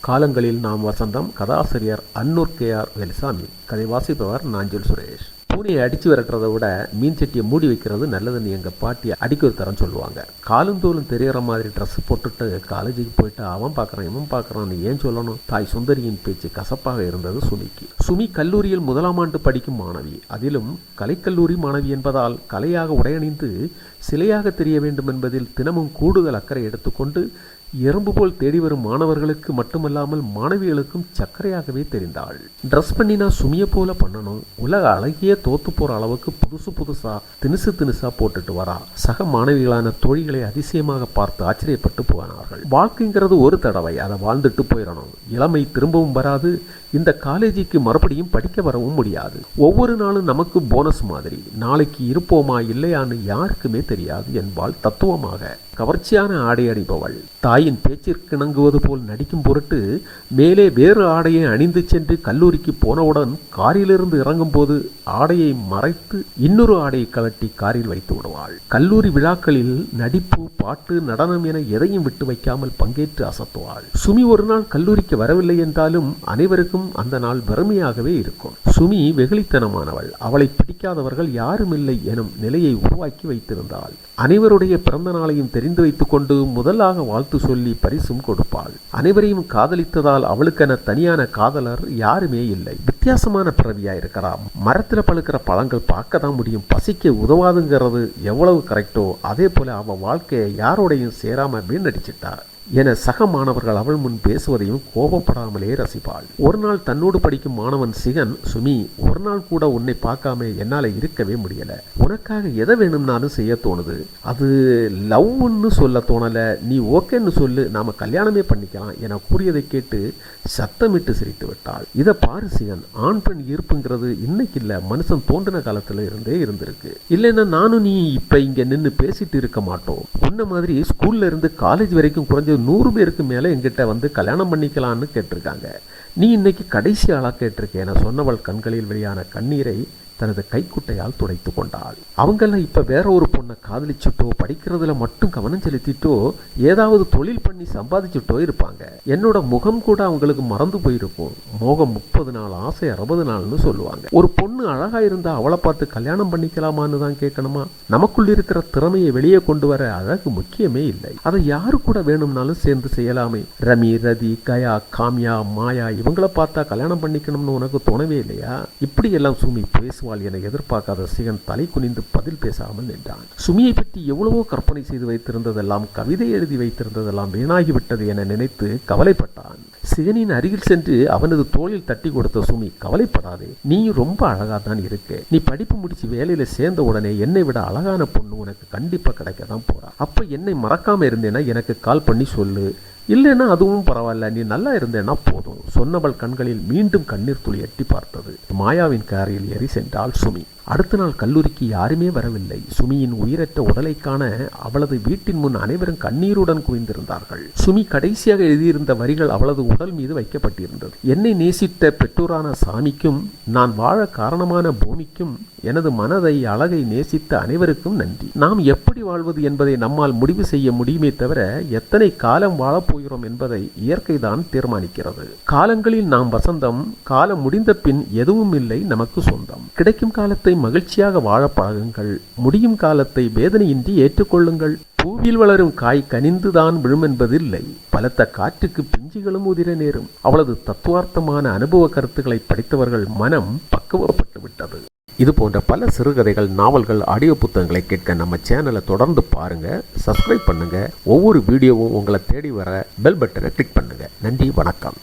காலங்களில் நாம் வசந்தம் கதாசிரியர் அன்னூர் கே ஆர் வேலுசாமி. கதை வாசிப்பவர் நாஞ்சல் சுரேஷ். பூனையை அடிச்சு விரட்டுறதை விட மீன் சட்டியை மூடி வைக்கிறது நல்லதுன்னு எங்கள் பாட்டி அடிக்க ஒரு தரம் சொல்லுவாங்க. காலும் தோலும் தெரியற மாதிரி ட்ரெஸ் போட்டுட்டு காலேஜுக்கு போயிட்டு அவன் பார்க்குறான் இவன் பார்க்குறான்னு ஏன் சொல்லணும்? தாய் சுந்தரியின் பேச்சு கசப்பாக இருந்தது சுமிக்கு சுமி கல்லூரியில் முதலாம் ஆண்டு படிக்கும் மாணவி. அதிலும் கலைக்கல்லூரி மாணவி என்பதால் கலையாக உடையணிந்து சிலையாக தெரிய வேண்டும் என்பதில் தினமும் கூடுதல் அக்கறை எடுத்துக்கொண்டு எறும்பு போல் தேடி வரும் மாணவர்களுக்கு மட்டுமல்லாமல் மாணவிகளுக்கும் சர்க்கரையாகவே தெரிந்தாள். ட்ரெஸ் பண்ணினா சுமிய போல பண்ணணும். உலக அழகிய தோத்து போற அளவுக்கு புதுசு புதுசா தினுசு தினுசா போட்டுட்டு வரா. சக மாணவிகளான தோழிகளை அதிசயமாக பார்த்து ஆச்சரியப்பட்டு போனார்கள். வாழ்க்கைங்கிறது ஒரு தடவை. அதை வாழ்ந்துட்டு போயிடணும். இளமை திரும்பவும் வராது. இந்த காலேஜுக்கு மறுபடியும் படிக்க வரவும் முடியாது. ஒவ்வொரு நாளும் நமக்கு போனஸ் மாதிரி நாளைக்கு இருப்போமா இல்லையான்னு யாருக்குமே தெரியாது என்பாள் தத்துவமாக கவர்ச்சியான ஆடை அணிபவள். தாயின் பேச்சிற்கு இணங்குவது போல் நடிக்கும் பொருட்டு மேலே வேறு ஆடையை அணிந்து சென்று கல்லூரிக்கு போனவுடன் காரிலிருந்து இறங்கும்போது ஆடையை மறைத்து இன்னொரு ஆடையை கழட்டி காரில் வைத்து விடுவாள். கல்லூரி விழாக்களில் நடிப்பு பாட்டு நடனம் என எதையும் விட்டு வைக்காமல் பங்கேற்று அசத்துவாள். சுமி ஒரு நாள் கல்லூரிக்கு வரவில்லை என்றாலும் அனைவருக்கும் அந்த நாள் வறுமையாகவே இருக்கும். சுமி வெகுளித்தனமானவள். அவளை பிடிக்காதவர்கள் யாரும் இல்லை எனும் நிலையை உருவாக்கி வைத்திருந்தாள். அனைவருடைய பிறந்த நாளையும் தெரிந்து வைத்துக்கொண்டு முதலாக வாழ்த்து சொல்லி பரிசும் கொடுப்பாள். அனைவரையும் காதலித்ததால் அவளுக்கென தனியான காதலர் யாருமே இல்லை. வித்தியாசமான பிறவியா இருக்கிறான் மரத்தில் பழுக்கிற பழங்கள் பார்க்க தான் முடியும். பசிக்க உதவாதுங்கிறது எவ்வளவு கரெக்டோ அதே போல அவன் வாழ்க்கையை யாரோடையும் சேராம வீணடிச்சிட்டா என சக மாணவர்கள் அவள் முன் பேசுவதையும் கோபப்படாமலே ரசிப்பாள். ஒரு நாள் தன்னோடு படிக்கும் மாணவன் சிகன் சுமி ஒரு நாள் கூட உன்னை பார்க்காம என்னால் இருக்கவே முடியல. உனக்காக எதை வேணும்னாலும் செய்ய தோணுது. அது லவ்னு சொல்ல தோணல. நீ ஓகேன்னு சொல்லு. நாம கல்யாணமே பண்ணிக்கலாம் என கூறியதை கேட்டு சத்தமிட்டு சிரித்து விட்டாள். இதை பாரு சிகன் ஆண் பெண் ஈர்ப்புங்கிறது இன்னைக்கு இல்லை. மனுஷன் தோன்றின காலத்துல இருந்தே இருந்திருக்கு. இல்லைன்னா நானும் நீ இப்ப இங்க நின்று பேசிட்டு இருக்க மாட்டோம். உன்ன மாதிரி ஸ்கூல்ல இருந்து காலேஜ் வரைக்கும் குறைஞ்சது நூறு பேருக்கு மேல எங்கிட்ட வந்து கல்யாணம் பண்ணிக்கலாம்னு கேட்டிருக்காங்க. நீ இன்னைக்கு கடைசி ஆளா கேட்டிருக்கேன். என சொன்னவள் கண்களில் வெளியான கண்ணீரை தனது கைக்குட்டையால் துடைத்து கொண்டாள். அவங்கெல்லாம் இப்ப வேற ஒரு பொண்ணை காதலிச்சுட்டோ படிக்கிறதுல மட்டும் கவனம் செலுத்திட்டோ ஏதாவது தொழில் பண்ணி சம்பாதிச்சுட்டோ இருப்பாங்க. என்னோட முகம் கூட அவங்களுக்கு மறந்து போயிருக்கும். மோகம் முப்பது நாள் ஆசை அறுபது நாள்னு சொல்லுவாங்க. ஒரு பொண்ணு அழகா இருந்தா அவளை பார்த்து கல்யாணம் பண்ணிக்கலாமான்னு தான் கேட்கணுமா? நமக்குள் இருக்கிற திறமையை வெளியே கொண்டு வர அழகு முக்கியமே இல்லை. அதை யாரு கூட வேணும்னாலும் சேர்ந்து செய்யலாமே. ரமி ரதி கயா காமியா மாயா இவங்கள பார்த்தா கல்யாணம் பண்ணிக்கணும்னு உனக்கு தோணவே இல்லையா? இப்படி எல்லாம் சுமி பேசுவாள் என எதிர்பார்க்காத சிகன் தலை குனிந்து பதில் பேசாமல் நின்றான். சுமியை பற்றி எவ்வளவோ கற்பனை செய்து வைத்திருந்ததெல்லாம் கவிதை எழுதி வைத்திருந்ததெல்லாம் வீணாகிவிட்டது என நினைத்து கவலைப்பட்டான். சிகனின் அருகில் சென்று அவனது தோளில் தட்டி கொடுத்த சுமி கவலைப்படாதே நீ ரொம்ப அழகா தான் இருக்க. நீ படிப்பு முடிச்சு வேலையில சேர்ந்த உடனே என்னை விட அழகான பொண்ணு உனக்கு கண்டிப்பா கிடைக்க தான் போறா. அப்ப என்னை மறக்காம இருந்தேன்னா எனக்கு கால் பண்ணி சொல்லு. இல்லைன்னா அதுவும் பரவாயில்ல நீ நல்லா இருந்தேன்னா போதும். சொன்னவள் கண்களில் மீண்டும் கண்ணீர் துளி எட்டி பார்த்தது. மாயாவின் காரில் ஏறி சென்றாள் சுமி. அடுத்த நாள் கல்லூரிக்கு யாருமே வரவில்லை. சுமியின் உயிரற்ற உடலை காண அவளது வீட்டின் முன் அனைவரும் கண்ணீருடன் குவிந்திருந்தார்கள். சுமி கடைசியாக எழுதியிருந்த வரிகள் அவளது உடல் மீது வைக்கப்பட்டிருந்தது. என்னை நேசித்த பெற்றோரான சாமிக்கும் நான் வாழ காரணமான பூமிக்கும் எனது மனதை அழகை நேசித்த அனைவருக்கும் நன்றி. நாம் எப்படி வாழ்வது என்பதை நம்மால் முடிவு செய்ய முடியுமே தவிர எத்தனை காலம் வாழப்போகிறோம் என்பதை இயற்கைதான் தீர்மானிக்கிறது. காலங்களில் நாம் வசந்தம் காலம் முடிந்த பின் எதுவும் இல்லை நமக்கு சொந்தம். கிடைக்கும் காலத்தை மகிழ்ச்சியாக வாழ பழகுங்கள். முடியும் காலத்தை வேதனையின்றி ஏற்றுக்கொள்ளுங்கள். பூவில் வளரும் காய் கனிந்துதான் விழும் என்பதில்லை. பலத்த காற்றுக்கு பிஞ்சுகளும் உதிர நேரும். அவளது தத்துவார்த்தமான அனுபவ கருத்துக்களை படித்தவர்கள் மனம் பக்குவப்பட்டு விட்டது. இது போன்ற பல சிறுகதைகள் நாவல்கள் ஆடியோ புத்தகங்களை கேட்க நம்ம சேனலை தொடர்ந்து பாருங்க. சப்ஸ்கிரைப் பண்ணுங்க. ஒவ்வொரு வீடியோவும் உங்களை தேடி வர பெல் பட்டனை கிளிக் பண்ணுங்க. நன்றி வணக்கம்.